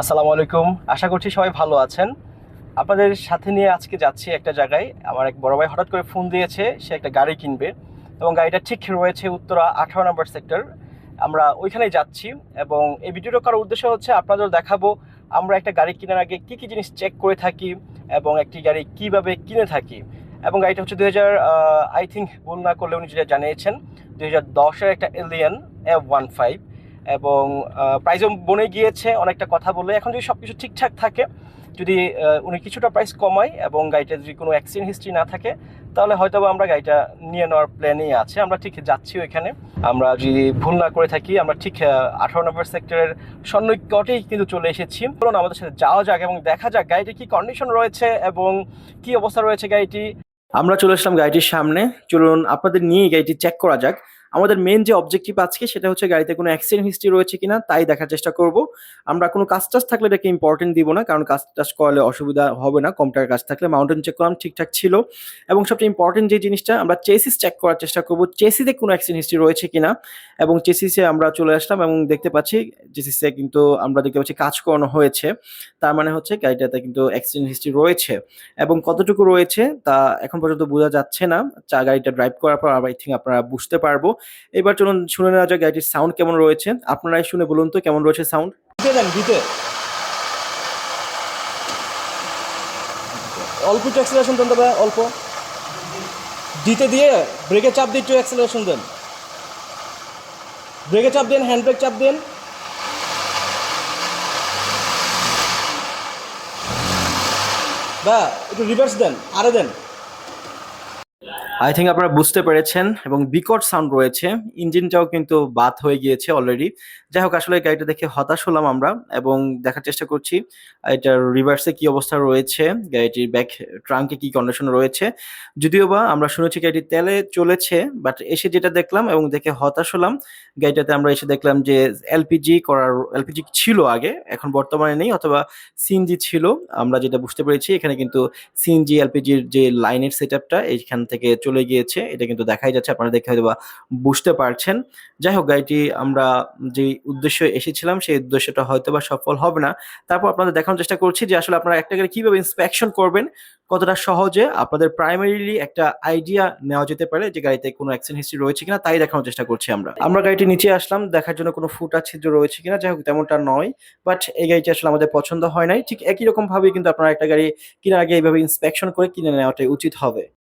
আসসালামু আলাইকুম। আশা করছি সবাই ভালো আছেন। আপনাদের সাথে নিয়ে আজকে যাচ্ছি একটা জায়গায়। আমার এক বড় ভাই হঠাৎ করে ফোন দিয়েছে, সে একটা গাড়ি কিনবে এবং গাড়িটা ঠিক রয়েছে উত্তরা আঠারো নম্বর সেক্টর। আমরা ওইখানেই যাচ্ছি এবং এই ভিডিওটা করার উদ্দেশ্য হচ্ছে আপনাদের দেখাবো, আমরা একটা গাড়ি কেনার আগে কী কী জিনিস চেক করে থাকি এবং একটি গাড়ি কীভাবে কিনে থাকি। এবং গাড়িটা হচ্ছে দুই হাজার আই থিঙ্ক ভুল না করলে উনি যেটা জানিয়েছেন, দুই হাজার দশের একটা এলিয়ান এফ ওয়ান ফাইভ এবং প্রাইসও বনে গিয়েছে, অনেকটা কথা বলে এখন যদি সব কিছু ঠিকঠাক থাকে, যদি উনি কিছুটা প্রাইস কমায় এবং গাড়িটা যদি কোনো অ্যাক্সিডেন্ট হিস্ট্রি না থাকে, তাহলে হয়তো আমরা গাড়িটা নিয়ে নেওয়ার প্ল্যানই আছে। আমরা ঠিক যাচ্ছি ওইখানে। আমরা যদি ভুল না করে থাকি, আমরা ঠিক আঠারো নম্বর সেক্টরের সন্নিকটেই কিন্তু চলে এসেছি। বলুন আমাদের সাথে যাওয়া যাক এবং দেখা যাক গাড়িটি কি কন্ডিশন রয়েছে এবং কি অবস্থা রয়েছে গাড়িটি। আমরা চলে আসলাম গাড়িটির সামনে। চলুন, আপনাদের নিয়ে গাড়িটি চেক করা যাক। আমাদের মেন যে অবজেক্টিভ আজকে সেটা হচ্ছে গাড়িতে কোনো অ্যাক্সিডেন্ট হিস্ট্রি রয়েছে কিনা, তাই দেখার চেষ্টা করব। আমরা কোনো কাজ টাজ থাকলে এটাকে ইম্পর্টেন্ট দিব না, কারণ কাজ টাজ করলে অসুবিধা হবে না। কম টাকার কাজ থাকলে মাউন্টেন চেক করলাম ঠিকঠাক ছিল। এবং সবচেয়ে ইম্পর্টেন্ট যে জিনিসটা, আমরা চেসিস চেক করার চেষ্টা করব চেসিতে কোনো অ্যাক্সিডেন্ট হিস্ট্রি রয়েছে কিনা। এবং চেসিসে আমরা চলে আসলাম এবং দেখতে পাচ্ছি চেসিসে কিন্তু আমরা দেখতে পাচ্ছি কাজ করানো হয়েছে। তার মানে হচ্ছে গাড়িটাতে কিন্তু অ্যাক্সিডেন্ট হিস্ট্রি রয়েছে। এবং কতটুকু রয়েছে তা এখন পর্যন্ত বোঝা যাচ্ছে না। চা, গাড়িটা ড্রাইভ করার পর আই থিঙ্ক আপনারা বুঝতে পারব। এবার চলুন শুনে নেওয়া যাক গাড়িটির সাউন্ড কেমন রয়েছে। আপনারাই শুনে বলুন তো কেমন রয়েছে সাউন্ড অল্প একটু অ্যাক্সেলারেশন দেন তবে, অল্প। দিতে দিয়ে ব্রেকে চাপ দিয়ে একটু অ্যাক্সেলারেশন দেন। ব্রেকে চাপ দেন হ্যান্ড ব্রেক চাপ দেন। বা একটু রিভার্স দেন, আরে দেন। আই থিঙ্ক আপনারা বুঝতে পেরেছেন এবং বিকট সাউন্ড রয়েছে। ইঞ্জিনটাও কিন্তু বাদ হয়ে গিয়েছে অলরেডি যাই হোক, আসলে গাড়িটা দেখে হতাশ হলাম আমরা এবং দেখার চেষ্টা করছি, এটার রিভার্সে কি অবস্থা রয়েছে, গাড়িটির ব্যাক ট্রাঙ্কে কি কন্ডিশন রয়েছে। যদিও বা আমরা শুনেছি গাড়িটি তেলে চলেছে বাট এসে যেটা দেখলাম এবং দেখে হতাশ হলাম, গাড়িটাতে আমরা এসে দেখলাম যে এলপিজি করার এলপিজি ছিল আগে, এখন বর্তমানে নেই অথবা সিএনজি ছিল। আমরা যেটা বুঝতে পেরেছি, এখানে কিন্তু সিএনজি এলপিজির যে লাইনের সেট আপটা এইখান থেকে চলে গিয়েছে, এটা কিন্তু দেখাই যাচ্ছে, আপনারা দেখে হয়তো বা বুঝতে পারছেন। যাই হোক, গাড়িটি আমরা যে উদ্দেশ্য এসেছিলাম, সেই উদ্দেশ্যটা হয়তো বা সফল হবে না। তারপর আপনাদের দেখানোর চেষ্টা করছি যে আসলে আপনারা একটা গাড়ি কীভাবে ইন্সপেকশন করবেন, কতটা সহজে আপনাদের প্রাইমারিলি একটা আইডিয়া নেওয়া যেতে পারে যে গাড়িতে কোনো অ্যাক্সিডেন্ট হিস্ট্রি রয়েছে কিনা, তাই দেখানোর চেষ্টা করছি আমরা। আমরা গাড়িটি নিচে আসলাম, দেখার জন্য কোনো ফুটা ছিদ্র রয়েছে কিনা, যাই হোক, তেমনটা নয় বাট এই গাড়িটি আসলে আমাদের পছন্দ হয় নাই। ঠিক একই রকম ভাবে কিন্তু আপনারা একটা গাড়ি কেনার আগে এইভাবে ইন্সপেকশন করে কিনে নেওয়াটাই উচিত হবে।